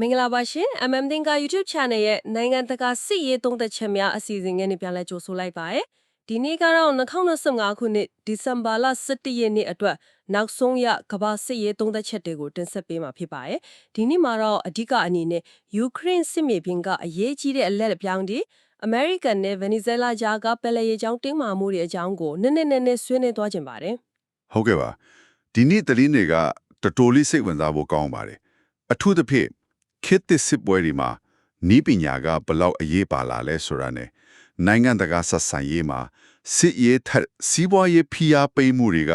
မင်္ဂလာပါရှင် MM သင်္ကာ YouTube Channel ရဲ့နိုင်ငံတကာစစ်ရေးသုံးသက်ချက်များအစီအစဉ်ကနေပြန်လဲကြိုဆိုလိုက်ပါရယ်ဒီနေ့ကတော့2025ခုနှစ်ဒီဇင်ဘာလ17ရက်နေ့အတွက်နောက်ဆုံးရကမ္ဘာစစ်ရေးသုံးသက်ချက်တွေကိုတင်ဆက်ပေးမှာဖြစ်ပါရယ်ဒီနေ့မှာတော့အဓိကအနေနဲ့ယူကရိန်းစစ်မြေပြင်ကအရေးကြီးတဲ့အလက်အပြောင်းတွေအမေရိကန်နဲ့ဗင်နီဇွဲလားကြားကပယ်လယ်ရေကြောင်းတင်းမာမှုတွေအကြောင်းကိုနည်းနည်းနည်းနည်းဆွေးနွေးသွားကြပါတယ်ဟုတ်ကဲ့ပါဒီနေ့တလင်းတွေကတော်တော်လေးစိတ်ဝင်စားဖို့ကောင်းပါတယ်အထူးသဖြင့် ခေတ်သစ်စစ်ပွဲဒီမှာနီးပညာကဘယ်လောက်အရေးပါလာလဲဆိုတာနဲ့နိုင်ငံတကာဆက်ဆံရေးမှာစစ်ရေးထက်စီးပွားရေးဖိအားပေးမှုတွေက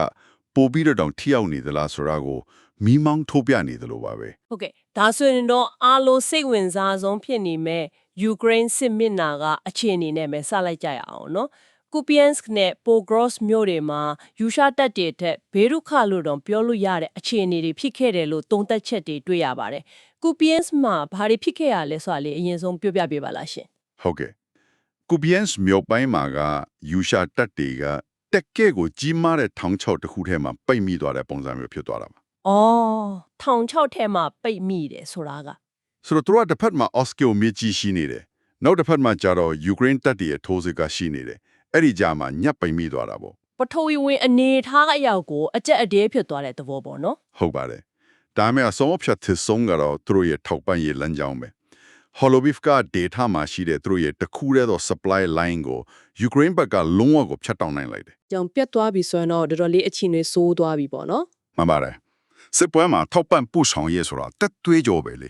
ပိုပြီးတော့တောင်ထိရောက်နေသလားဆိုတာကိုမိမောင်းထုတ်ပြနေသလိုပါပဲဟုတ်ကဲ့ဒါဆိုရင်တော့အားလုံးစိတ်ဝင်စားဆုံးဖြစ်နေမဲ့ယူကရိန်းစစ်မျက်နှာကအခြေအနေနဲ့ပဲစလိုက်ကြရအောင်နော်ကူပီယန်စကနဲ့ပိုဂရော့စ်မြို့တွေမှာယူရှာတက်တွေထက်ဘေရုခလို့တော့ပြောလို့ရတဲ့အခြေအနေတွေဖြစ်ခဲ့တယ်လို့သုံးသပ်ချက်တွေတွေ့ရပါတယ်။ ကူပီယန်စ်မှာဘာတွေဖြစ်ခဲ့ရလဲဆိုတာလေအရင်ဆုံးပြောပြပေးပါလားရှင်ဟုတ်ကဲ့ကူဘီယန်စ်မြို့ပိုင်းမှာကယူရှာတက်တွေကတက်ကဲကိုကြီးမားတဲ့ထောင်ချောက်တစ်ခုထဲမှာပိတ်မိသွားတဲ့ပုံစံမျိုးဖြစ်သွားတာပါ။အော်ထောင်ချောက်ထဲမှာပိတ်မိတယ်ဆိုတာကဆိုတော့သူတို့ကတစ်ဖက်မှာအော့စကီယိုမြေကြီးရှိနေတယ်နောက်တစ်ဖက်မှာကျတော့ယူကရိန်းတပ်တွေရဲ့ထိုးစစ်ကရှိနေတယ်အဲ့ဒီကြားမှာညက်ပိန်မိသွားတာပေါ့ပထဝီဝင်အနေထားအရောက်ကိုအကြက်အတဲဖြစ်သွားတဲ့သဘောပေါ့နော်ဟုတ်ပါတယ် ဒါပေမဲ့အဆုံးအဖြတ်သစ်ဆုံးကတော့သူတို့ရဲ့ထောက်ပံ့ရေးလမ်းကြောင်းပဲ Holobivka data မှာရှိတဲ့သူတို့ရဲ့တစ်ခုတည်းသော supply line ကိုယူကရိန်းဘက်ကလုံးဝကိုဖြတ်တောက်နိုင်လိုက်တယ်ကြောင်ပြတ်သွားပြီဆိုရင်တော့တော်တော်လေးအချင်းတွေစိုးသွားပြီပေါ့နော်မှန်ပါတယ်စစ်ပွဲမှာထောက်ပံ့ပို့ဆောင်ရေးဆိုတာတက်သွေးကြောပဲလေ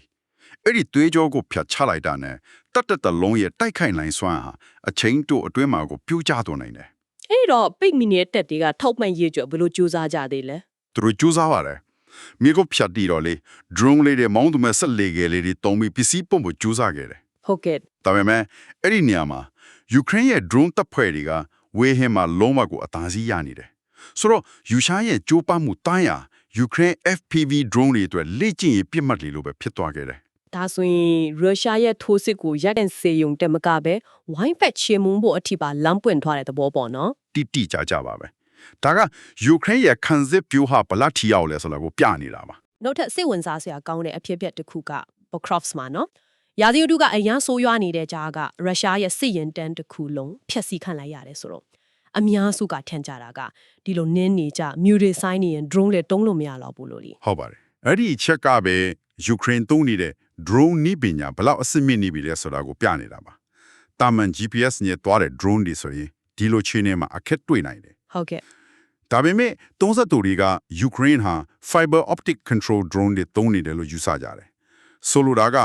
အဲ့ဒီသွေးကြောကိုဖြတ်ချလိုက်တာနဲ့တက်တက်တလုံးရဲ့တိုက်ခိုက်နိုင်စွမ်းဟာအချိန်တို့အတွင်းမှာကိုပြိုကျသွားနိုင်တယ်အဲ့တော့ပိတ်မီနေတဲ့တက်တွေကထောက်ပံ့ရေးကြဘယ်လိုကြိုးစားကြသေးလဲသူတို့ကြိုးစားပါတယ် မြေကိုဖြတ်တီတော့လေ drone လေးတွေမောင်းသူမဲ့ဆက်လေကလေးတွေတုံးပြီးပစ္စည်းပုံဖို့ကြိုးစားခဲ့တယ်ဟုတ်ကဲ့ဒါပေမဲ့အဲ့ဒီနေရာမှာယူကရိန်းရဲ့ drone တပ်ဖွဲ့တွေကဝေဟင်မှာလုံးဝကိုအသာစီးရနေတယ်ဆိုတော့ယူရှားရဲ့ကြိုးပမ်းမှုတိုင်းရာယူကရိန်း FPV drone တွေအတွက်လေ့ကျင့်ရေးပြစ်မှတ်လေးလိုပဲဖြစ်သွားခဲ့တယ်ဒါဆိုရင်ရုရှားရဲ့ထိုးစစ်ကိုရက်ကန်စေယုံတက်မကပဲဝိုင်းဖက်ချေမှုန်းဖို့အထိပါလမ်းပွင့်သွားတဲ့သဘောပေါ့နော်တိတိကျကျပါပဲ ဒါကယူကရိန်းရဲ့ခံစစ်ပြိုးဟာဘလောက်ထိရောက်လဲဆိုတာကိုပြနေတာပါနောက်ထပ်စိတ်ဝင်စားစရာကောင်းတဲ့အဖြစ်အပျက်တစ်ခုက Pokrovsk မှာနော်ရာသီဥတုကအရန်ဆိုးရွားနေတဲ့ကြားကရုရှားရဲ့စစ်ရင်တန်းတစ်ခုလုံးဖျက်ဆီးခံလိုက်ရတယ်ဆိုတော့အများစုကထင်ကြတာကဒီလိုနင်းနေကြမြူတွေဆိုင်နေရင် drone လေတုံးလို့မရတော့ဘူးလို့လေဟုတ်ပါတယ်အဲ့ဒီအချက်ကပဲယူကရိန်းသုံးနေတဲ့ drone နိပညာဘလောက်အဆင့်မြင့်နေပြီလဲဆိုတာကိုပြနေတာပါတာမန် GPS နဲ့တွားတဲ့ drone တွေဆိုရင်ဒီလိုခြေနေမှာအခက်တွေ့နိုင်တယ် ဟုတ်ကဲ့ဒါပေမဲ့သုံးဆက်သူတွေကယူကရိန်းဟာ fiber optic control drone တွေသုံးနေတယ်လို့ယူဆကြတယ်ဆိုလိုတာက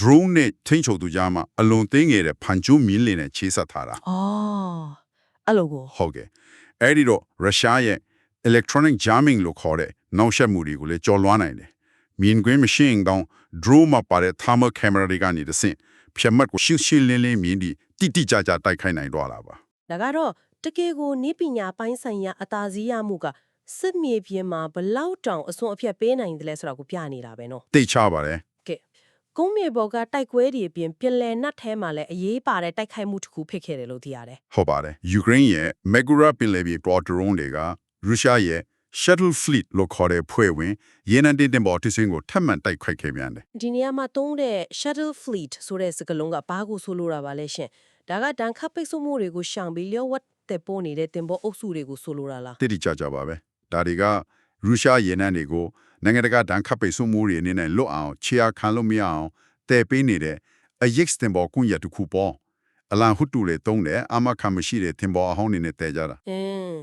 drone နဲ့ထိန်းချုပ်သူကြားမှာအလွန်သိငယ်တဲ့ဖန်ကျူးမင်းလင်းနဲ့ခြေဆက်ထားတာအော်အဲ့လိုကိုဟုတ်ကဲ့အဲ့ဒီတော့ရုရှားရဲ့ electronic jamming လို့ခေါ်တဲ့နောက်ဆက်မှုတွေကိုလည်းကျော်လွှားနိုင်တယ်မြင်ကွင်းမရှိရင်တော့ drone မှာပါတဲ့ thermal camera တွေကနေတစ်ဆင့်ဖြတ်မှတ်ကိုရှင်းရှင်းလင်းလင်းမြင်ပြီးတိတိကျကျတိုက်ခိုက်နိုင်တော့တာပါဒါကတော့ တကယ်ကိုနိပညာပိုင်းဆိုင်ရာအသာစီးရမှုကစစ်မြေပြင်မှာဘလောက်တောင်အစွန်းအဖျက်ပေးနိုင်တယ်လဲဆိုတာကိုပြနေတာပဲနော်သိချပါတယ်ကုန်းမြေပေါ်ကတိုက်ကွဲတွေအပြင်ပြည်လည်နတ်ထဲမှာလည်းအရေးပါတဲ့တိုက်ခိုက်မှုတစ်ခုဖြစ်ခဲ့တယ်လို့သိရတယ်ဟုတ်ပါတယ်ယူကရိန်းရဲ့ Megura ပင်လယ်ပြင် port drone တွေကရုရှားရဲ့ shuttle fleet လို့ခေါ်တဲ့ဖွဲ့ဝင်ရေနံတင်တင်ပေါ်တစ်စင်းကိုထပ်မံတိုက်ခိုက်ခဲ့ပြန်တယ်ဒီနေရာမှာသုံးတဲ့ shuttle fleet ဆိုတဲ့စကားလုံးကဘာကိုဆိုလိုတာပါလဲရှင်ဒါကတန်ခတ်ပိတ်ဆို့မှုတွေကိုရှောင်ပြီးလျှော့ဝတ် တဲ့ပို့နေတဲ့တင်ပေါ်အုပ်စုတွေကိုဆိုလိုတာလားတိတိကျကျပါပဲဒါတွေကရုရှားရေနံတွေကိုနိုင်ငံတကာဒဏ်ခတ်ပိတ်ဆို့မှုတွေအနေနဲ့လွတ်အောင်ခြေအားခံလို့မရအောင်တည်ပေးနေတဲ့အယက်စတင်ပေါ်ကွန်ရက်တစ်ခုပေါ်အလန်ဟွတ်တူလေတုံးတယ်အမခံမရှိတဲ့တင်ပေါ်အဟောင်းနေနဲ့တည်ကြတာအင်း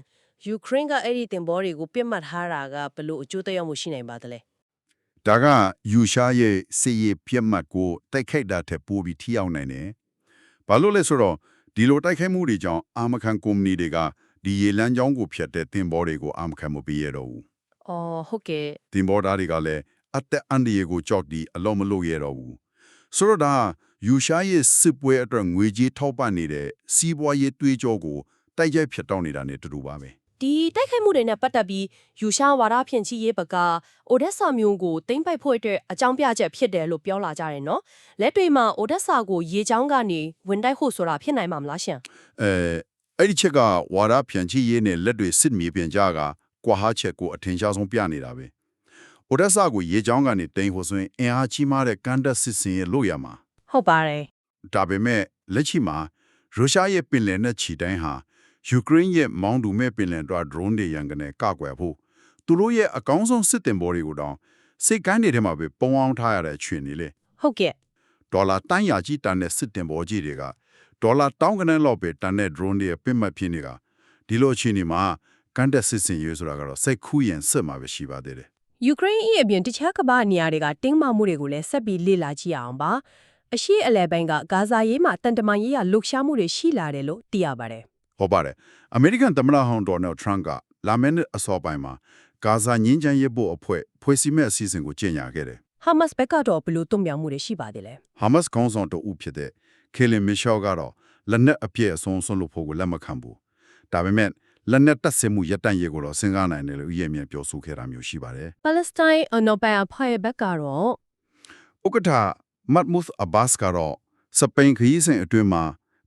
ယူကရိန်းကအဲ့ဒီတင်ပေါ်တွေကိုပြစ်မှတ်ထားတာကဘလို့အကျိုးသက်ရောက်မှုရှိနိုင်ပါသလဲဒါကယူရှားရဲ့စီရီပြတ်မှတ်ကိုတိုက်ခိုက်တာထက်ပိုပြီးထိရောက်နိုင်တယ်ဘာလို့လဲဆိုတော့ ဒီလိုတိုက်ခိုက်မှုတွေကြောင့်အာမခံကုမ္ပဏီတွေကဒီရေလမ်းကြောင်းကိုဖြတ်တဲ့တင်ပေါ်တွေကိုအာမခံမပေးရတော့ဘူးအော်ဟုတ်ကဲ့တင်ဘောသားတွေကလည်းအသက်အန္တရာယ်ကိုကြောက်ပြီးအလုံးမလို့ရတော့ဘူးဆိုတော့ဒါယူရှားရဲ့စစ်ပွဲအတွက်ငွေကြေးထောက်ပံ့နေတဲ့စီးပွားရေးတွေးကြောကိုတိုက်ရိုက်ဖြတ်တောက်နေတာနဲ့တူတူပါပဲ ဒီတိုက်ခိုက်မှုတွေနဲ့ပတ်သက်ပြီးယူရှားဝါဒဖြန့်ချီရေးဘကအိုဒက်ဆာမျိုးကိုတိမ့်ပိုက်ဖို့အတွက်အကြောင်းပြချက်ဖြစ်တယ်လို့ပြောလာကြတယ်နော်လက်တွေမှာအိုဒက်ဆာကိုရေချောင်းကနေဝင်တိုက်ဖို့ဆိုတာဖြစ်နိုင်မှာမလားရှင်အဲအဲ့ဒီချက်ကဝါဒဖြန့်ချိရေးနဲ့လက်တွေစစ်မြေပြင်ကြကကွာဟာချက်ကိုအထင်ရှားဆုံးပြနေတာပဲအိုဒက်ဆာကိုရေချောင်းကနေတိမ်ဟိုဆိုရင်အင်အားကြီးမားတဲ့ကန်တက်စစ်စင်ရဲ့လို့ရမှာဟုတ်ပါတယ်ဒါပေမဲ့လက်ရှိမှာရုရှားရဲ့ပင်လယ်နဲ့ခြိတိုင်းဟာ ယူကရိန်းရဲ့မောင်းသူမဲ့ပင်လယ်တွာ drone တွေရန်ကနေကကွယ်ဖို့သူတို့ရဲ့အကောင်းဆုံးစစ်တင်ဘောတွေကိုတောင်စိတ်ကမ်းတွေထဲမှာပဲပုံအောင်ထားရတဲ့အခြေအနေလေဟုတ်ကဲ့ဒေါ်လာတန်းရာကြီးတန်တဲ့စစ်တင်ဘောကြီးတွေကဒေါ်လာတောင်းကနန်းလောက်ပဲတန်တဲ့ drone တွေရဲ့ပြစ်မှတ်ဖြစ်နေတာဒီလိုအခြေအနေမှာကန်တက်စစ်စင်ရေးဆိုတာကတော့စိတ်ခူးရင်စစ်မှာပဲရှိပါသေးတယ်ယူကရိန်းအပြင်တခြားကမ္ဘာနေရာတွေကတင်းမာမှုတွေကိုလည်းဆက်ပြီးလေ့လာကြည့်အောင်ပါအရှိအလဲပိုင်းကဂါဇာရေးမှာတန်တမာရေးရလှုပ်ရှားမှုတွေရှိလာတယ်လို့သိရပါတယ် ဟုတ်ပါတယ်အမေရိကန်သမ္မတဟောင်းဒေါ်နယ်ထရန့်ကလာမယ့်နှစ်အစောပိုင်းမှာဂါဇာငင်းချမ်းရေးဖို့အဖွဲ့ဖွဲ့စည်းမဲ့အစီအစဉ်ကိုကြေညာခဲ့တယ်ဟာမတ်ဘက်ကတော့ဘယ်လိုတုံ့ပြန်မှုတွေရှိပါသေးလဲဟာမတ်ခေါင်းဆောင်တို့ဦးဖြစ်တဲ့ခေလင်မီရှော့ကတော့လက်နက်အပြည့်အစုံဆုံးလို့ဖို့ကိုလက်မခံဘူးဒါပေမဲ့လက်နက်တပ်ဆင်မှုရပ်တန့်ရေးကိုတော့စဉ်းစားနိုင်တယ်လို့ဥယျာဉ်မြန်ပြောဆိုခဲ့တာမျိုးရှိပါတယ်ပါလက်စတိုင်းအနောက်ပိုင်းအဖိုင်ဘက်ကတော့ဥက္ကဋ္ဌမတ်မုသ်အဘတ်စ်ကတော့စပိန်ခရီးစဉ်အတွင်းမှာ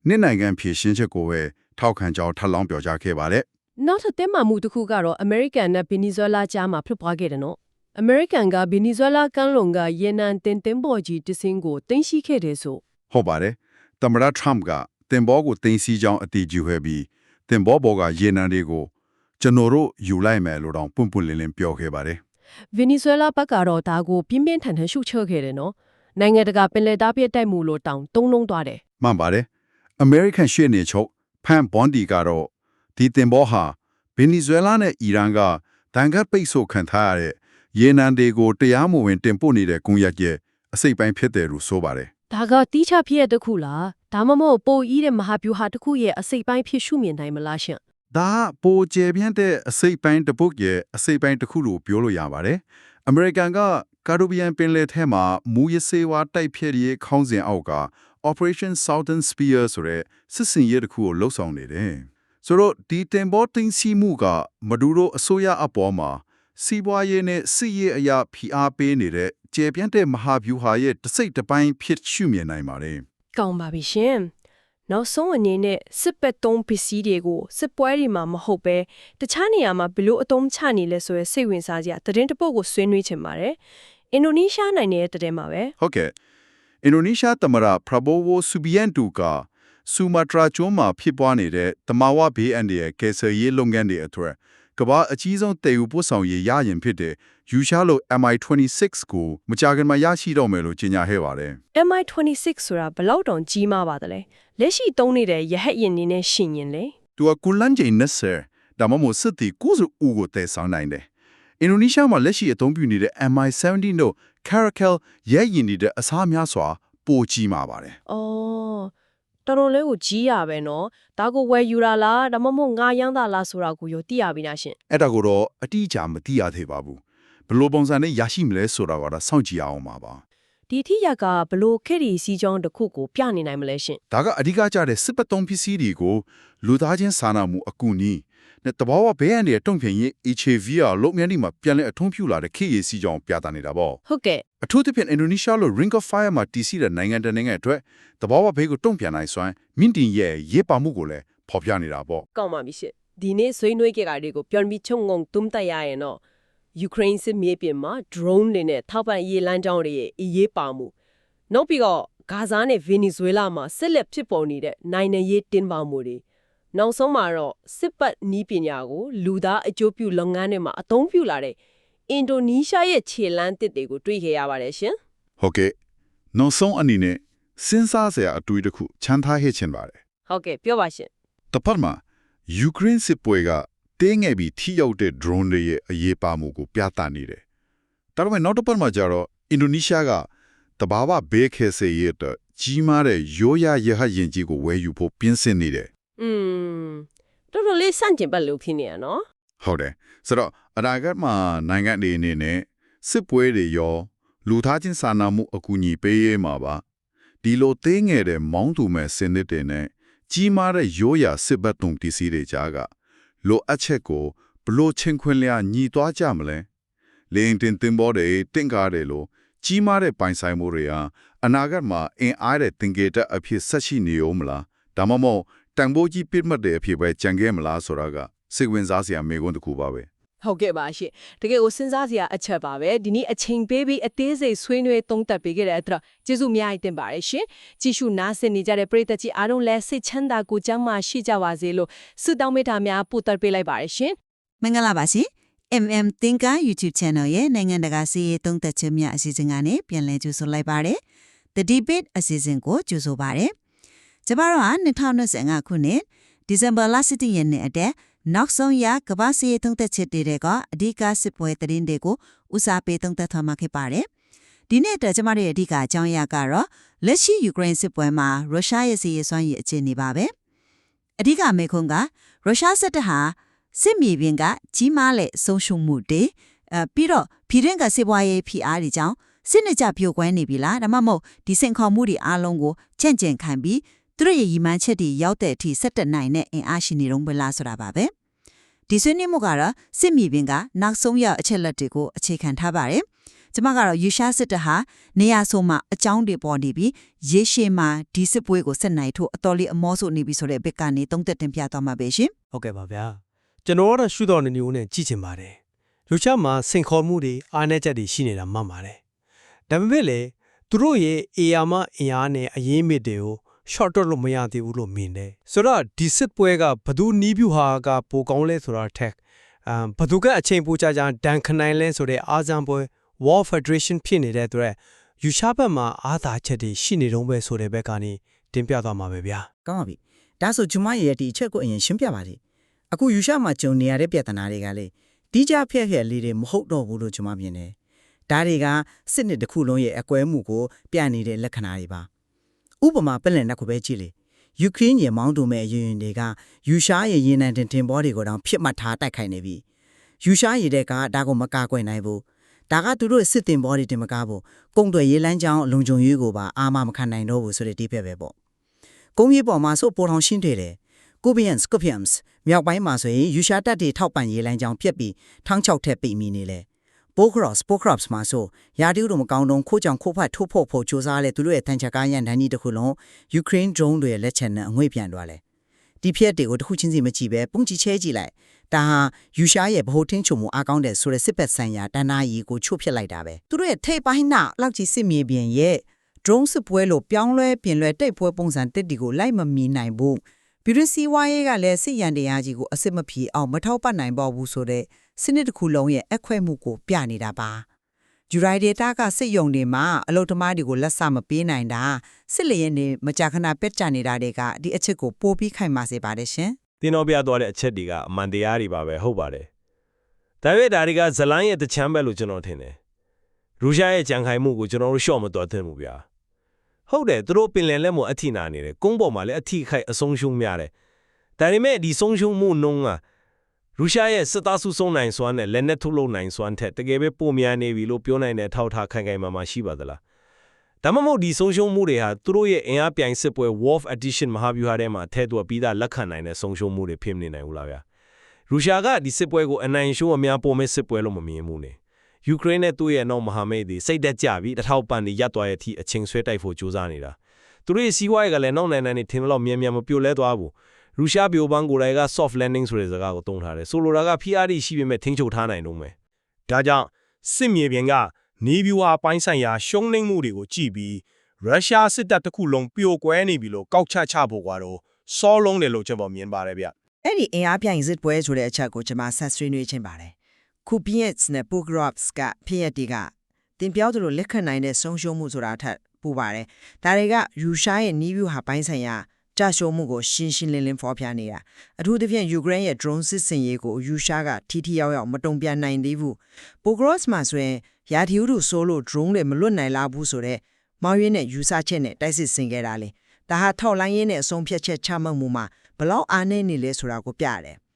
နှစ်နိုင်ငံဖြည့်ရှင်းချက်ကိုပဲ ထောက်ခံကြောင်းထပ်လောင်းပြောကြားခဲ့ပါတယ်နောက်ထပ်တင်းမာမှုတစ်ခုကတော့အမေရိကန်နဲ့ဗင်နီဇွဲလားကြားမှာဖြစ်ပွားခဲ့တယ်နော်အမေရိကန်ကဗင်နီဇွဲလားကမ်းလွန်ကရေနံတင်တင်ပေါ်ကြီးတစင်းကိုတင်ရှိခဲ့တယ်ဆိုဟုတ်ပါတယ်သမ္မတထရမ့်ကတင်ဘောကိုတင်စီကြောင်းအတီးကျူခဲ့ပြီးတင်ဘောဘောကရေနံတွေကိုကျွန်တော်တို့ယူလိုက်မယ်လို့တော့ပွန့်ပွန့်လင်းလင်းပြောခဲ့ပါတယ်ဗင်နီဇွဲလားဘက်ကတော့ဒါကိုပြင်းပြင်းထန်ထန်ရှုချခဲ့တယ်နော်နိုင်ငံတကာပင်လယ်သားပြစ်တိုက်မှုလို့တောင်တုံးလုံးသွားတယ်မှန်ပါတယ် American ရှေ့နေချုပ် ဖန်ဘွန်ဒီကတော့ဒီတင်ဘောဟာဗင်နီဇွဲလားနဲ့အီရန်ကတန်ခတ်ပိတ်ဆို့ခံထားရတဲ့ရေနံတွေကိုတရားမဝင်တင်ပို့နေတဲ့ကွန်ရက်ရဲ့အစိတ်ပိုင်းဖြစ်တယ်လို့ဆိုပါတယ်ဒါကတီးခြားဖြစ်ရတဲ့တစ်ခုလားဒါမှမဟုတ်ပိုအီးတဲ့မဟာဗျူဟာတစ်ခုရဲ့အစိတ်ပိုင်းဖြစ်ရှုမြင်နိုင်မလားရှင်ဒါကပိုကျယ်ပြန့်တဲ့အစိတ်ပိုင်းတစ်ပုတ်ရဲ့အစိတ်ပိုင်းတစ်ခုလို့ပြောလို့ရပါတယ်။ American ကကာရိုဘီယန်ပင်လယ်ထဲမှာမူရစေဝါတိုက်ဖြည့်ရေးခေါင်းစဉ်အောက်က Operation Southern Spear ဆိုတဲ့စစ်စင်ရေးတစ်ခုကိုလှုပ်ဆောင်နေတယ်။ဆိုတော့ဒီတင်ဘောတင်စီမှုကမဒူရိုအစိုးရအပေါ်မှာစီးပွားရေးနဲ့စစ်ရေးအရာဖိအားပေးနေတဲ့ကျယ်ပြန့်တဲ့မဟာဗျူဟာရဲ့တစ်စိတ်တစ်ပိုင်းဖြစ်ရှုမြင်နိုင်ပါတယ်။ကောင်းပါပြီရှင်နောက်ဆုံးအနေနဲ့စစ်ပက်သုံးပစ္စည်းတွေကိုစစ်ပွဲတွေမှာမဟုတ်ပဲတခြားနေရာမှာဘယ်လို့အသုံးချနေလဲဆိုရယ်စိတ်ဝင်စားစရာသတင်းတစ်ပုဒ်ကိုဆွေးနွေးချင်ပါတယ်အင်ဒိုနီးရှားနိုင်ငံရဲ့တဲ့မှာပဲဟုတ်ကဲ့ အင်ဒိုနီးရှားသမ္မတဖရာဘိုဝိုဆူဘီယန်တူကဆူမာတရာကျွန်းမှာဖြစ်ပွားနေတဲ့တမဝဘေးအန်ဒီရဲ့ကယ်ဆယ်ရေးလုပ်ငန်းတွေအထွက်ကမ္ဘာအကြီးဆုံးတည်ယူပို့ဆောင်ရေးရရင်ဖြစ်တဲ့ယူရှားလို့ MI26 ကိုမကြာခင်မှာရရှိတော့မယ်လို့ကြေညာခဲ့ပါတယ် MI26 ဆိုတာဘယ်လောက်တောင်ကြီးမားပါသလဲလက်ရှိသုံးနေတဲ့ရဟတ်ယာဉ်နေနဲ့ရှင်ရင်လေ။သူကကူလန်ဂျိန်နက်ဆာဒါမှမဟုတ်စစ်တီကိုစုဦးကိုတည်ဆောင်နိုင်တယ်။အင်ဒိုနီးရှားမှာလက်ရှိအသုံးပြုနေတဲ့ MI17 တို့ Caracal ရဲရင်တွေတဲ့အစားများစွာပိုကြီးမှာပါတယ်အော်တော်တော်လေးကိုကြီးရပဲနော်ဒါကိုဝယ်ယူတာလားဒါမှမဟုတ်ငါရမ်းတာလားဆိုတာကိုရောသိရပြီနာရှင်။အဲ့ဒါကိုတော့အတိအကျမသိရသေးပါဘူး။ဘယ်လိုပုံစံနဲ့ရရှိမလဲဆိုတာကတော့စောင့်ကြည့်အောင်ပါပါ။ဒီထိရကဘလို့ခက်ရီစီးကြောင်းတစ်ခုကိုပြနေနိုင်မလဲရှင်ဒါကအဓိကကျတဲ့စစ်ပသုံးပစ္စည်းတွေကိုလူသားချင်းစာနာမှုအကူအညီ နဲ့တဘာဝဘေးအန္တရာယ်တုံ့ပြန်ရေး HAVR လုပ်ငန်းတွေမှာပြန်လည်အထုံးပြုလာတဲ့ KAC ကြောင့်ပြသနေတာပေါ့ဟုတ်ကဲ့အထူးသဖြင့်အင်ဒိုနီးရှားလို Ring of Fire မှာတည်ရှိတဲ့နိုင်ငံတစ်နိုင်ငံအတွက်တဘာဝဘေးကိုတုံ့ပြန်နိုင်စွမ်းမြင့်တင်ရဲ့ရေးပါမှုကိုလည်းဖော်ပြနေတာပေါ့ကောင်းပါပြီရှင်ဒီနေ့ဆွေးနွေးကြတာတွေကိုပြန်ပြီးချုံငုံတုံးတက်ရရင်တော့ယူကရိန်းစစ်မြေပြင်မှာ drone တွေနဲ့ထောက်ပံ့ရေးလမ်းကြောင်းတွေရဲ့အရေးပါမှုနောက်ပြီးတော့ဂါဇာနဲ့ဗင်နီဇွဲလားမှာဆက်လက်ဖြစ်ပေါ်နေတဲ့နိုင်ငံရေးတင်းမာမှုတွေ နောက်ဆုံးမှာတော့စစ်ပတ်နီးပညာကိုလူသားအကျိုးပြုလုပ်ငန်းတွေမှာအသုံးပြုလာတဲ့အင်ဒိုနီးရှားရဲ့ခြေလမ်းတစ်တွေကိုတွေ့ခဲ့ရပါတယ်ရှင်ဟုတ်ကဲ့နောက်ဆုံးအနေနဲ့စဉ်းစားစရာအတွေ့အကြုံချမ်းသာခဲ့ခြင်းပါတယ်ဟုတ်ကဲ့ပြောပါရှင်တပတ်မှာယူကရိန်းစစ်ပွဲကတင်းငယ်ပြီးထိရောက်တဲ့ drone တွေရဲ့အရေးပါမှုကိုပြသနေတယ်။ဒါပေမဲ့နောက်တစ်ပတ်မှာကျတော့အင်ဒိုနီးရှားကတဘာဝဘေးခဲစေးရဲ့အတွက်ကြီးမားတဲ့ရိုးရရဟတ်ရင်ကြီးကိုဝယ်ယူဖို့ပြင်ဆင်နေတယ် อืมတော်တော်လေးစန့်ကျင်ဘက်လို့ဖြစ်နေရနော်။ဟုတ်တယ်။ဆိုတော့အနာဂတ်မှာနိုင်ငံတွေအနေနဲ့စစ်ပွဲတွေရော လူသားချင်းစာနာမှုအကူအညီပေးရေးမှာပါဒီလိုသေးငယ်တဲ့မောင်းသူမဲ့စနစ်တွေနဲ့ကြီးမားတဲ့ရိုးရာစစ်ဘက်တုံပစ္စည်းတွေကြားကလိုအပ်ချက်ကိုဘလို့ချင်းခွင်းလျာညီသွားကြမလဲလင်းတင်တင်ဘောတွေတင့်ကားတယ်လို့ကြီးမားတဲ့ပိုင်ဆိုင်မှုတွေဟာအနာဂတ်မှာအင်အားတဲ့တင်ကေတအဖြစ်ဆက်ရှိနေဦးမလားဒါမှမဟုတ် တန်ဖိုးကြီးပြစ်မှတ်တဲ့အဖြစ်ပဲကြံခဲ့မလားဆိုတာကစိတ်ဝင်စားစရာမေးခွန်းတစ်ခုပါပဲဟုတ်ကဲ့ပါရှင်တကယ်ကိုစဉ်းစားစရာအချက်ပါပဲဒီနေ့အချိန်ပေးပြီးအသေးစိတ်ဆွေးနွေးသုံးသပ်ပေးခဲ့တဲ့အတွက်ကျေးဇူးအများကြီးတင်ပါတယ်ရှင်ကြည့်ရှုနားဆင်နေကြတဲ့ပရိသတ်ကြီးအားလုံးလည်းစိတ်ချမ်းသာကိုယ်ကျန်းမာရှိကြပါစေလို့ဆုတောင်းမေတ္တာများပို့သပေးလိုက်ပါတယ်ရှင်မင်္ဂလာပါရှင် MM Thinker YouTube Channel ရဲ့နိုင်ငံတကာစီးရေးသုံးသက်ခြင်းများအစီအစဉ်ကနေပြန်လည်ကြိုဆိုလိုက်ပါတယ် The Debate အစီအစဉ်ကိုကြိုဆိုပါတယ် ကျမတို့ဟာ2025ခုနှစ်ဒီဇင်ဘာလ17ရက်နေ့အတက်နောက်ဆုံးရကမ္ဘာစီးရေးသုံးသက်ချက်တွေကအဓိကစစ်ပွဲသတင်းတွေကိုဦးစားပေးသုံးသက်ထားမှာဖြစ်ပါတယ်ဒီနေ့အတွက်ကျမတို့ရဲ့အဓိကအကြောင်းအရာကတော့လက်ရှိယူကရိန်းစစ်ပွဲမှာရုရှားရဲ့စီးရေးစွမ်းရည်အခြေအနေပါပဲအဓိကမေခွန်းကရုရှားစစ်တပ်ဟာစစ်မြေပြင်ကကြီးမားတဲ့ဆုံးရှုံးမှုတွေအဲပြီးတော့ပြည်တွင်းကစစ်ပွားရေးဖိအားတွေကြောင့်စစ်နေကြပြိုကွဲနေပြီလားဒါမှမဟုတ်ဒီစင်ခေါ်မှုတွေအားလုံးကိုကြင့်ကြင်ခံပြီး သူတို့ရဲ့ရည်မှန်းချက်တွေရောက်တဲ့အထိဆက်တက်နိုင်တဲ့အင်အားရှိနေတော့ဘယ်လားဆိုတာပါပဲဒီဆွေးနွေးမှုကတော့စစ်မြေပြင်ကနောက်ဆုံးရအချက်လက်တွေကိုအခြေခံထားပါတယ်ကျမကတော့ယူရှားစစ်တပ်ဟာနေရာဆိုမှအကြောင်းတွေပေါ်နေပြီးရေရှည်မှာဒီစစ်ပွဲကိုဆက်နိုင်ဖို့အတော်လေးအမောဆိုနေပြီဆိုတဲ့ဘက်ကနေသုံးသက်တင်ပြသွားမှာပဲရှင်ဟုတ်ကဲ့ပါဗျာကျွန်တော်ကတော့ရှုတော်နေနေဦးနဲ့ကြည့်ချင်ပါတယ်လူချမှာစင်ခေါ်မှုတွေအားနည်းချက်တွေရှိနေတာမှန်ပါတယ်ဒါပေမဲ့လေသူတို့ရဲ့အေယာမအင်အားနဲ့အရေးမြစ်တွေကို short တော့လို့မရသေးဘူးလို့မြင်တယ်ဆိုတော့ဒီစစ်ပွဲကဘသူနီးပြူဟာကပိုကောင်းလဲဆိုတာထက်အမ်ဘသူကအချိန်ပိုကြာကြာဒန်ခနိုင်လဲဆိုတဲ့အာဇန်ပွဲ War Federation ဖြစ်နေတဲ့အတွက်ယူရှားဘက်မှာအားသာချက်တွေရှိနေတော့ပဲဆိုတဲ့ဘက်ကနေတင်ပြသွားမှာပဲဗျာကောင်းပါပြီဒါဆိုကျွန်မရဲ့ဒီအချက်ကိုအရင်ရှင်းပြပါလိအခုယူရှာမှာဂျုံနေရတဲ့ပြဿနာတွေကလေတီးကြဖျက်ဖျက်လေးတွေမဟုတ်တော့ဘူးလို့ကျွန်မမြင်တယ်ဒါတွေကစစ်နစ်တစ်ခုလုံးရဲ့အကွဲမှုကိုပြနေတဲ့လက္ခဏာတွေပါ ဥပမာပြင်လည်နှစ်ခုပဲကြည့်လေယူကရိန်းရဲ့မောင်းတုံမဲ့ရင်ရင်တွေကယူရှာရဲ့ရင်နံတင်တင်ဘောတွေကိုတောင်ဖြစ်မှတ်ထားတိုက်ခိုက်နေပြီယူရှာရည်တဲ့ကဒါကိုမကာကွယ်နိုင်ဘူးဒါကသူတို့ရဲ့စစ်တင်ဘောတွေတင်မကားဘူးကုန်းတွေရေးလန်းချောင်းလုံခြုံရေးကိုပါအာမမခံနိုင်တော့ဘူးဆိုတဲ့ဒီဖက်ပဲပေါ့ကုန်းကြီးပေါ်မှာဆိုပေါ်ထောင်ရှင်းတွေ့တယ်။ Kubian Scorpions မြောက်ပိုင်းမှာဆိုရင်ယူရှားတပ်တွေထောက်ပံ့ရေးလမ်းကြောင်းပြက်ပြီးထောင်းချောက်ထက်ပိတ်မိနေလေ။ Pocross Pocrops မှာဆိုရာတီဥတို့မကောင်းတော့ခိုးကြောင်ခိုးဖတ်ထိုးဖို့ဖို့စူးစမ်းလဲသူတို့ရဲ့တန်ချကားရန်တန်းကြီးတစ်ခုလုံး Ukraine drone တွေရဲ့လက်ချက်နဲ့အငွေ့ပြန်သွားလဲ။ဒီဖြစ်တွေကိုတစ်ခုချင်းစီမကြည့်ပဲပုံကြည့်ချဲကြည့်လိုက်။ဒါဟာယူရှားရဲ့ဗဟိုထင်းချုံမှုအကောင်းတဲ့ဆိုတဲ့စစ်ပတ်ဆိုင်ရာတန်နာရီကိုချို့ဖြစ်လိုက်တာပဲ။သူတို့ရဲ့ထိပ်ပိုင်းနောက်လောက်ကြီးစစ်မြေပြင်ရဲ့ drone စစ်ပွဲလို့ပြောင်းလဲပြင်လဲတိတ်ပွဲပုံစံတစ်တီကိုလိုက်မမီနိုင်ဘူး ပြည်တွင်းစီးပွားရေးကလည်းစစ်ရန်တရားကြီးကိုအစစ်မဖြေအောင်မထောက်ပံ့နိုင်ပါဘူးဆိုတော့စနစ်တစ်ခုလုံးရဲ့အခွဲမှုကိုပြနေတာပါဂျူရိုက်ဒေတာကစစ်ယုံတွေမှာအလုတ်သမားတွေကိုလက်စမပေးနိုင်တာစစ်လျင်နေမကြာခဏပက်ကြနေတာတွေကဒီအချက်ကိုပိုပြီးခိုင်မာစေပါတယ်ရှင်တင်းတော်ပြသွားတဲ့အချက်တွေကအမှန်တရားတွေပါပဲဟုတ်ပါတယ်။ဒါပေမဲ့ဒါတွေကဇလန်းရဲ့တချမ်းပဲလို့ကျွန်တော်ထင်တယ်။ရူရှားရဲ့ကြံခိုင်မှုကိုကျွန်တော်တို့ရှော့မတော်သင့်ဘူးဗျာ။ ဟုတ်တယ်သူတို့ပင်လယ်လက်မှာအထိနာနေတယ်။ကုန်းပေါ်မှာလည်းအထိခိုက်အဆုံးရှုံးများတယ်။ဒါပေမဲ့ဒီဆုံးရှုံးမှုနှုန်းကရူရှားရဲ့စစ်သားစုဆုံးနိုင်စွမ်းနဲ့လက်နက်ထုတ်လုပ်နိုင်စွမ်းထက်တကယ်ပဲပိုများနေပြီလို့ပြောနိုင်တဲ့ထောက်ထားခိုင်ခိုင်မာမာရှိပါသလား။ဒါမှမဟုတ်ဒီဆုံးရှုံးမှုတွေဟာသူတို့ရဲ့အင်အားပြိုင်စစ်ပွဲ Wolf Edition မဟာဗျူဟာထဲမှာထည့်သွင်းပြီးသားလက်ခံနိုင်တဲ့ဆုံးရှုံးမှုတွေဖြစ်နေနိုင်ဘူးလားဗျာ။ရုရှားကဒီစစ်ပွဲကိုအနိုင်ရှုံးအများပေါ်မဲ့စစ်ပွဲလို့မမြင်ဘူးနေ။ ယူကရိန်းနဲ့သူ့ရဲ့နောက်မဟာမိတ်တွေစိတ်သက်ကြပြီးတထောက်ပံ့တွေရပ်သွားရဲ့အထိအချိန်ဆွဲတိုက်ဖို့ကြိုးစားနေတာ။သူတို့ရဲ့စီးပွားရေးကလည်းနောက်နိုင်နိုင်နေထင်လို့မြန်မြန်မပြိုလဲသွားဘူး။ရုရှားပြိုပန်းကိုယ်တိုင်က soft landing ဆိုတဲ့စကားကိုသုံးထားတယ်။ဆိုလိုတာက PR ရှိပေမဲ့ထိန်းချုပ်ထားနိုင်တော့မယ်ဒါကြောင့်စစ်မြေပြင်ကနေဗျူဟာပိုင်းဆိုင်ရာရှုံးနိမ့်မှုတွေကိုကြည့်ပြီးရုရှားစစ်တပ်တစ်ခုလုံးပြိုကွဲနေပြီလို့ကောက်ချက်ချဖို့ကတော့စောလုံးတယ်လို့ကျွန်တော်မြင်ပါတယ်ဗျအဲ့ဒီအင်အားပြိုင်စစ်ပွဲဆိုတဲ့အချက်ကိုကျွန်မဆက်ဆွေးနွေးခြင်းပါတယ်။ ခုပီယက်စ်နဲ့ပိုဂရော့စ်ကဖြစ်ရတီကတင်ပြောသလိုလက်ခံနိုင်တဲ့ဆုံးရှုံးမှုဆိုတာထက်ပူပါတယ်။ဒါတွေကယူရှားရဲ့နီးဗျူဟာပိုင်းဆိုင်ရာကြရှုံးမှုကိုရှင်းရှင်းလင်းလင်းဖော်ပြနေတာ။အထူးသဖြင့်ယူကရိန်းရဲ့ drone စစ်စင်ရေးကိုယူရှားကထိထိရောက်ရောက်မတုံ့ပြန်နိုင်သေးဘူး။ပိုဂရော့စ်မှာဆိုရင်ရာသီဥတုဆိုးလို့ drone တွေမလွတ်နိုင်လာဘူးဆိုတော့မောင်ရင်းနဲ့ယူဆချက်နဲ့တိုက်စစ်ဆင်ခဲ့တာလေ။ဒါဟာထောက်လိုင်းရင်းနဲ့အဆုံးဖြတ်ချက်ချမှတ်မှုမှာဘလောက်အားနည်းနေလဲဆိုတာကိုပြရတယ်။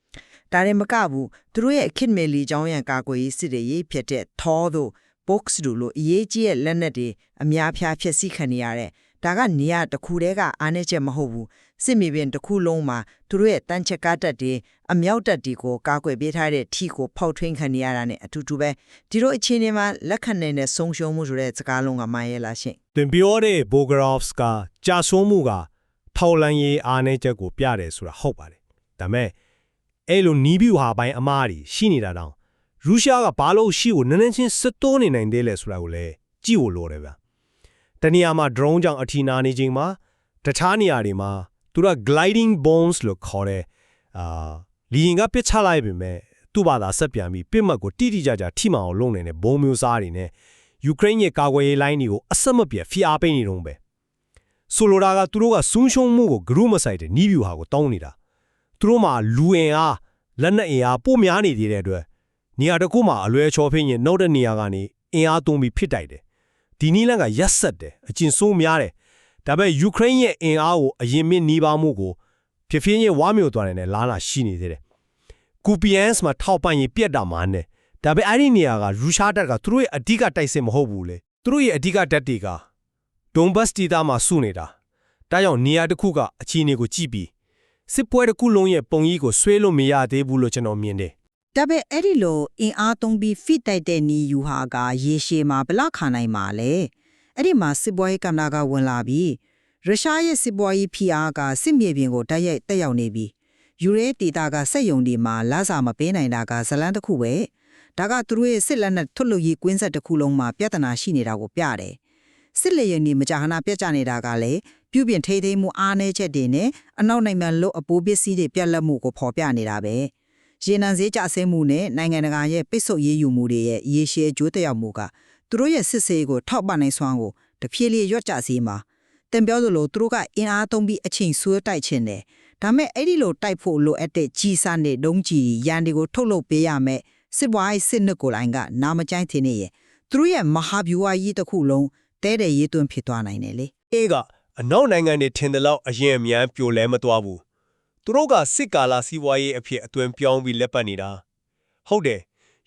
ဒါရင်မကဘူးသူတို့ရဲ့အခစ်မယ်လီချောင်းရံကာကွယ်ရေးစစ်တွေရေးဖြစ်တဲ့ Thor တို့ box တို့လိုအရေးကြီးတဲ့လက်နက်တွေအများဖြားဖြစ်စီခံနေရတဲ့ဒါကနေရာတစ်ခုတည်းကအားနည်းချက်မဟုတ်ဘူးစစ်မြေပြင်တစ်ခုလုံးမှာသူတို့ရဲ့တန်းချက်ကားတက်တွေအမြောက်တက်တွေကိုကာကွယ်ပေးထားတဲ့ထီကိုဖောက်ထွင်းခံနေရတာနဲ့အတူတူပဲဒီလိုအခြေအနေမှာလက်ခံနိုင်တဲ့ဆုံးရှုံးမှုဆိုတဲ့စကားလုံးကမှန်ရဲ့လားရှင့်။တင်ပြောတဲ့ Bogorovs ကကြာဆုံးမှုကထောက်လန်းရေးအားနည်းချက်ကိုပြတယ်ဆိုတာဟုတ်ပါတယ်။ဒါပေမဲ့ အဲ့လိုနီးဗျူဟာပိုင်းအမားတွေရှိနေတာတောင်ရုရှားကဘာလို့ရှိကိုနည်းနည်းချင်းစစ်တိုးနေနိုင်သေးလဲဆိုတာကိုလည်းကြည့်ဖို့လိုတယ်ဗျ။တနေရာမှာ drone ကြောင့်အထီနာနေချိန်မှာတခြားနေရာတွေမှာသူက gliding bombs လို့ခေါ်တဲ့အာလီရင်ကပစ်ချလိုက်ပြီမဲ့သူ့ဘာသာဆက်ပြန်ပြီးပစ်မှတ်ကိုတိတိကျကျထိမှန်အောင်လုပ်နေတဲ့ဘုံမျိုးစားတွေနဲ့ယူကရိန်းရဲ့ကာကွယ်ရေးလိုင်းတွေကိုအဆက်မပြတ်ဖိအားပေးနေတော့ပဲဆိုလိုတာကသူတို့ကဆူးရှုံးမှုကိုဂရုမစိုက်တဲ့နီးဗျူဟာကိုတောင်းနေတာ သူတို့မှာလူအင်အားလက်နက်အင်အားပိုများနေသေးတဲ့အတွက်နေရာတစ်ခုမှာအလွဲချော်ဖိရင်နောက်တဲ့နေရာကနေအင်အားသွင်းပြီးဖြစ်တိုက်တယ်ဒီနီးလန်းကရက်ဆက်တယ်အကျဉ်ဆိုးများတယ်ဒါပေမဲ့ယူကရိန်းရဲ့အင်အားကိုအရင်မြင့်နှီးပါမှုကိုဖြစ်ဖြစ်ချင်းဝါမျိုးသွားနေတဲ့လားလာရှိနေသေးတယ်ကူပီယန်စ်မှာထောက်ပံ့ရေးပြက်တာမှန်းတယ်ဒါပေမဲ့အဲ့ဒီနေရာကရူရှားတပ်ကသူတို့ရဲ့အဓိကတိုက်စစ်မဟုတ်ဘူးလေသူတို့ရဲ့အဓိကတပ်တွေကဒွန်ဘတ်တီတာမှာစုနေတာဒါကြောင့်နေရာတစ်ခုကအခြေအနေကိုကြည့်ပြီး စစ်ပွဲတစ်ခုလုံးရဲ့ပုံကြီးကိုဆွဲလို့မရသေးဘူးလို့ကျွန်တော်မြင်တယ်ဒါပေမဲ့အဲ့ဒီလိုအင်အားသုံးပြီး fit တိုက်တဲ့နီယူဟာကရေရှည်မှာဘလောက်ခံနိုင်မှာလဲအဲ့ဒီမှာစစ်ပွဲကဏ္ဍကဝင်လာပြီးရုရှားရဲ့စစ်ပွဲကြီးဖိအားကစစ်မြေပြင်ကိုတိုက်ရိုက်တက်ရောက်နေပြီးယူရဲဒေတာကစက်ယုံဒီမှာလာစာမပေးနိုင်တာကဇလန်းတစ်ခုပဲဒါကသူတို့ရဲ့စစ်လက်နက်ထုတ်လုပ်ရေးကွင်းဆက်တစ်ခုလုံးမှာပြဿနာရှိနေတာကိုပြတယ် စစ်လေယာဉ်ဒီမကြာခဏပြတ်ကျနေတာကလည်းပြုပြင်ထိထိမှုအားနည်းချက်တွေနဲ့အနောက်နိုင်ငံလို့အပိုးပစ္စည်းတွေပြက်လက်မှုကိုဖော်ပြနေတာပဲရေနံဈေးကျဆင်းမှုနဲ့နိုင်ငံတကာရဲ့ပိတ်ဆို့ရေးယူမှုတွေရဲ့ရေရှည်အကျိုးသက်ရောက်မှုကသူတို့ရဲ့စစ်ဆေးကိုထောက်ပံ့နိုင်စွမ်းကိုတဖြည်းဖြည်းရွတ်ကျစေမှာတင်ပြောသလိုသူတို့ကအင်အားသုံးပြီးအချိန်ဆွဲတိုက်ခြင်းတယ်ဒါမဲ့အဲ့ဒီလိုတိုက်ဖို့လိုအပ်တဲ့ကြီးစားတဲ့ဒုံးကြီးရန်တွေကိုထုတ်လုပ်ပေးရမယ်စစ်ပွားရေးစစ်နစ်ကိုလိုင်းကနာမကျိုင်းထင်းနေရဲ့သူတို့ရဲ့မဟာဗျူဟာကြီးတစ်ခုလုံး တဲတဲ့ရေးသွင်းဖြစ်သွားနိုင်တယ်လေအေးကအနောက်နိုင်ငံတွေထင်တယ်လို့အရင်အမြန်ပြိုလဲမသွားဘူးသူတို့ကစစ်ကာလာစီးပွားရေးအဖြစ်အသွင်ပြောင်းပြီးလက်ပတ်နေတာဟုတ်တယ်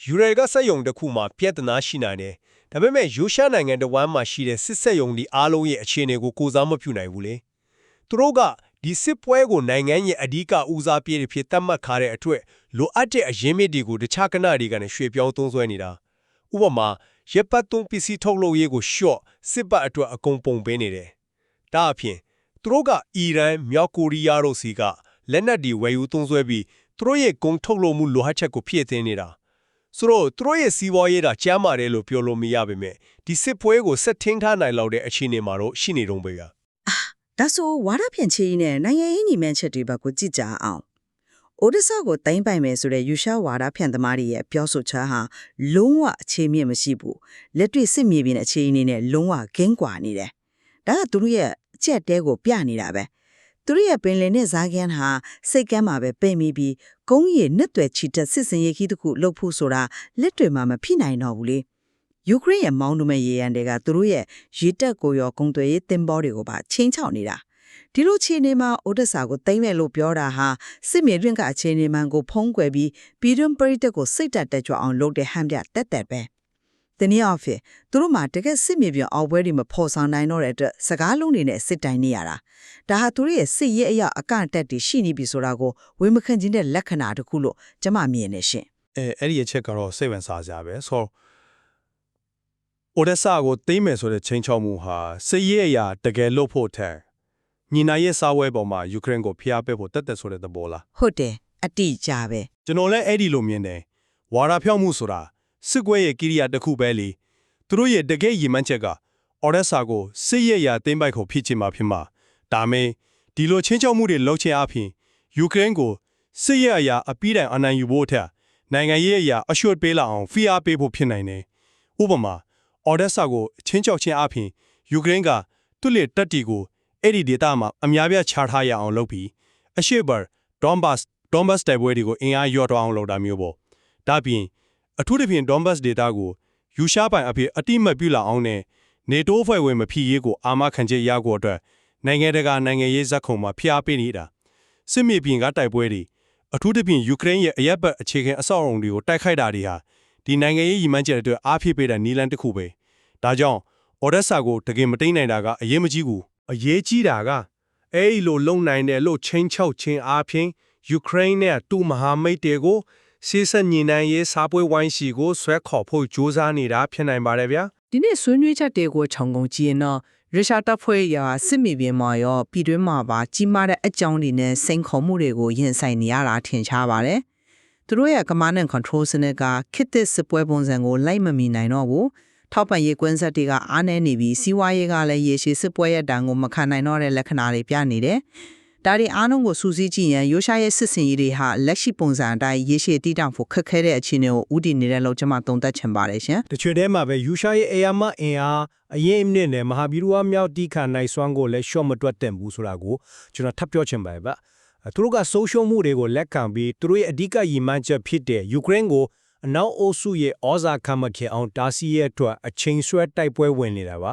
ယူရဲကစက်ယုံတစ်ခုမှာပြဿနာရှိနိုင်တယ်ဒါပေမဲ့ယူရှားနိုင်ငံတစ်ဝမ်းမှာရှိတဲ့စစ်ဆက်ယုံဒီအားလုံးရဲ့အခြေအနေကိုကိုစားမပြုနိုင်ဘူးလေသူတို့ကဒီစစ်ပွဲကိုနိုင်ငံရဲ့အဓိကဦးစားပေးဖြစ်သတ်မှတ်ထားတဲ့အတွက်လိုအပ်တဲ့အရင်းမြစ်တွေကိုတခြားကဏ္ဍတွေကနေရွှေ့ပြောင်းသုံးစွဲနေတာဥပမာ ရပ်ပတ်သုံးပစ္စည်းထုတ်လုပ်ရေးကိုရှော့စစ်ပတ်အတွက်အကုန်ပုံပေးနေတယ်ဒါအပြင်သူတို့ကအီရန်မြောက်ကိုရီးယားတို့စီကလက်နက်တွေဝယ်ယူသုံးစွဲပြီးသူတို့ရဲ့ကုန်ထုတ်လုပ်မှုလိုဟတ်ချက်ကိုဖြည့်သင်းနေတာဆိုတော့သူတို့ရဲ့စီးပွားရေးတာကျမ်းမာတယ်လို့ပြောလို့မရပါပဲဒီစစ်ပွဲကိုဆက်ထင်းထားနိုင်လောက်တဲ့အခြေအနေမှာတော့ရှိနေတော့ပဲကဒါဆိုဝါဒဖြန့်ချီနဲ့နိုင်ငံရေးညီမှန်းချက်တွေဘက်ကိုကြည့်ကြအောင်။ အိုဒဆာကိုတိုင်းပိုင်မယ်ဆိုတဲ့ယူရှားဝါဒဖြန့်သမားတွေရဲ့ပြောဆိုချက်ဟာလုံးဝအခြေမြင့်မရှိဘူး။လက်တွေ့စစ်မြေပြင်အခြေအနေနဲ့လုံးဝဂင်းကွာနေတယ်။ဒါကသူတို့ရဲ့အချက်တဲကိုပြနေတာပဲ။သူတို့ရဲ့ပင်လယ်နဲ့ဇာကန်းဟာစိတ်ကမ်းမှာပဲပိတ်မိပြီးကုန်းရည်နှစ်သွယ်ချီတက်စစ်စင်ရေးခီးတစ်ခုလှုပ်ဖို့ဆိုတာလက်တွေမှာမဖြစ်နိုင်တော့ဘူးလေ။ယူကရိန်းရဲ့မောင်းနှမဲ့ရေရန်တွေကသူတို့ရဲ့ရေတက်ကိုရောဂုံသွေးရေးတင်ဘောတွေကိုပါချင်းချောက်နေတာ ဒီလိုခြေနေမှာအိုဒဆာကိုတိမ့်မဲ့လို့ပြောတာဟာစစ်မြေတွင်းကအခြေအနေမှန်ကိုဖုံးကွယ်ပြီးပြည်တွင်းပရိသတ်ကိုစိတ်တက်တက်ကြွအောင်လုပ်တဲ့ဟန်ပြတက်တက်ပဲတနည်းအားဖြင့်သူတို့မှာတကယ်စစ်မြေပြင်အောက်ပွဲတွေမဖော်ဆောင်နိုင်တော့တဲ့အတွက်စကားလုံးတွေနဲ့စစ်တိုင်းနေရတာဒါဟာသူတို့ရဲ့စစ်ရေးအရာအကန့်အတက်တွေရှိနေပြီဆိုတာကိုဝေမခံခြင်းတဲ့လက္ခဏာတစ်ခုလို့ကျွန်မမြင်နေရှင်အဲအဲ့ဒီအချက်ကတော့စိတ်ဝင်စားစရာပဲဆိုတော့အိုဒက်ဆာကိုသိမ်းမယ်ဆိုတဲ့ချိန်ချောက်မှုဟာစစ်ရေးအရာတကယ်လို့ဖို့ထက် ညီနာရဲ့စာဝဲပေါ်မှာယူကရိန်းကိုဖျားပေးဖို့တက်တက်ဆိုတဲ့သဘောလားဟုတ်တယ်အတိအကျပဲကျွန်တော်လည်းအဲ့ဒီလိုမြင်တယ်ဝါရဖြောက်မှုဆိုတာစစ်ကွဲရဲ့ကိရိယာတစ်ခုပဲလေသူတို့ရဲ့တကယ်ရည်မှန်းချက်ကအော်ရက်ဆာကိုစစ်ရေးရာသိမ်းပိုက်ဖို့ဖြစ်ချင်မှာဖြစ်မှာဒါမေဒီလိုချင်းချောက်မှုတွေလှုပ်ချင်အပြင်ယူကရိန်းကိုစစ်ရေးအရာအပြီးတိုင်အနိုင်ယူဖို့ထက်နိုင်ငံရေးအရာအရှုပ်ပေးလာအောင်ဖိအားပေးဖို့ဖြစ်နိုင်တယ်ဥပမာအော်ရက်ဆာကိုချင်းချောက်ခြင်းအပြင်ယူကရိန်းကသူ့လေတက်တီကို အဲ့ဒီဒေသမှာအများပြားချထားရအောင်လုပ်ပြီးအရှေ့ဘက်ဒေါန်ဘတ်ဒေါန်ဘတ်တိုက်ပွဲတွေကိုအင်အားလျော့တော့အောင်လုပ်တာမျိုးပေါ့ဒါပြင်အထူးသဖြင့်ဒေါန်ဘတ်ဒေသကိုယူရှားပိုင်အဖြစ်အတိမတ်ပြုလာအောင်နဲ့နေတိုးဖွဲ့ဝင်မဖြစ်ရေးကိုအာမခံချက်ရကိုအတွက်နိုင်ငံတကာနိုင်ငံရေးဇက်ခုံမှာဖျားပေးနေတာစစ်မြေပြင်ကတိုက်ပွဲတွေအထူးသဖြင့်ယူကရိန်းရဲ့အရက်ဘတ်အခြေခံအဆောက်အုံတွေကိုတိုက်ခိုက်တာတွေဟာဒီနိုင်ငံရေးရည်မှန်းချက်တွေအတွက်အားဖြည့်ပေးတဲ့နီလန်တစ်ခုပဲဒါကြောင့်အော်ဒက်ဆာကိုတကယ်မတိန်နိုင်တာကအရေးမကြီးဘူး အရေးကြီးတာကအဲ့ဒီလိုလုံနိုင်တယ်လို့ချင်းချောက်ချင်းအားဖြင့်ယူကရိန်းနဲ့တူမဟာမိတ်တွေကိုစီးစပ်ညီနိုင်ရေးစားပွဲဝိုင်းစီကိုဆွဲခေါ်ဖို့ကြိုးစားနေတာဖြစ်နိုင်ပါတယ်ဗျာဒီနေ့ဆွေးနွေးချက်တွေကိုခြုံငုံကြည့်ရင်တော့ရုရှားတပ်ဖွဲ့ရာစစ်မြေပြင်မှာရောပြည်တွင်းမှာပါကြီးမားတဲ့အကြောင်းတွေနဲ့စိန်ခေါ်မှုတွေကိုရင်ဆိုင်နေရတာထင်ရှားပါတယ်။သူတို့ရဲ့ command and control စနစ်ကခေတ်သစ်စစ်ပွဲပုံစံကိုလိုက်မမီနိုင်တော့ဘူး ထောက်ပံ့ရေးကွင်းဆက်တွေကအားနည်းနေပြီးစီးပွားရေးကလည်းရေရှည်စစ်ပွဲရဲ့တန်ကိုမခံနိုင်တော့တဲ့လက္ခဏာတွေပြနေတယ်ဒါတွေအားလုံးကိုစူးစီးကြည့်ရင်ရိုရှားရဲ့စစ်စင်ရေးတွေဟာလက်ရှိပုံစံအတိုင်းရေရှည်တည်တောင်ဖို့ခက်ခဲတဲ့အခြေအနေကိုဥတည်နေတဲ့လို့ကျွန်မသုံးသပ်ချင်ပါတယ်ရှင်တချွေထဲမှာပဲယူရှာရဲ့အေယာမအင်အားအရင်အမြင့်နဲ့မဟာဗီရူဝမြောက်တီခါနိုင်စွမ်းကိုလည်းရှော့မတွတ်တင်ဘူးဆိုတာကိုကျွန်တော်ထပ်ပြောချင်ပါတယ်ဗျအဲသူတို့ကဆိုးရှုံးမှုတွေကိုလက်ခံပြီးသူတို့ရဲ့အဓိကရည်မှန်းချက်ဖြစ်တဲ့ယူကရိန်းကို အနောက်အိုစုရဲ့ဩဇာခံမခင်အောင်တားဆီးရဲ့အတွက်အချိန်ဆွဲတိုက်ပွဲဝင်နေတာပါ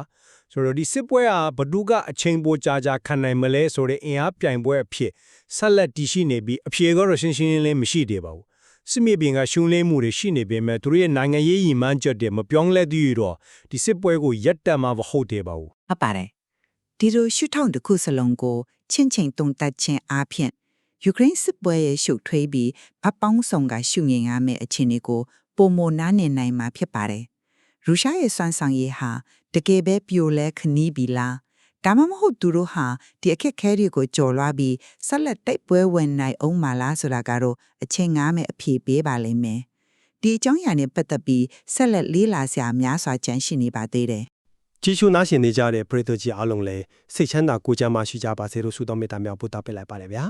ဆိုတော့ဒီစစ်ပွဲဟာဘဒုကအချိန်ပိုကြာကြာခံနိုင်မလဲဆိုတဲ့အင်အားပြိုင်ပွဲအဖြစ်ဆက်လက်တည်ရှိနေပြီးအဖြေကတော့ရှင်းရှင်းလင်းလင်းမရှိသေးပါဘူးစစ်မြေပြင်ကရှုံးလင်းမှုတွေရှိနေပေမဲ့သူတို့ရဲ့နိုင်ငံရေးရည်မှန်းချက်တွေမပြောင်းလဲသေးရတော့ဒီစစ်ပွဲကိုရပ်တန့်မှာမဟုတ်သေးပါဘူးဟုတ်ပါတယ်ဒီလိုရှုထောင့်တစ်ခုစလုံးကိုချင်းချင်းတုံတက်ခြင်းအားဖြင့် ယူကရိန်းစစ်ပွဲရဲ့ရှုပ်ထွေးပြီးအပေါင်းဆောင်ကရှုငင်ရမယ့်အခြေအနေကိုပုံမနားနေနိုင်မှာဖြစ်ပါတယ်ရုရှားရဲ့စွမ်းဆောင်ရည်ဟာတကယ်ပဲပြိုလဲခနီးပြီလားဒါမှမဟုတ်သူတို့ဟာဒီအခက်အခဲတွေကိုကြော်လွှားပြီးဆက်လက်တိုက်ပွဲဝင်နိုင်အောင်မလားဆိုတာကတော့အချိန်ငားမဲ့အဖြေပေးပါလိမ့်မယ်ဒီအကြောင်းအရာနဲ့ပတ်သက်ပြီးဆက်လက်လေးလာစရာများစွာကြန့်ရှိနေပါသေးတယ်ကြီးရှုနားရှင်နေကြတဲ့ပရိသတ်ကြီးအားလုံးလည်းစိတ်ချမ်းသာကိုယ်ကျန်းမာရှိကြပါစေလို့ဆုတောင်းမေတ္တာများပို့သပေးလိုက်ပါတယ်ဗျာ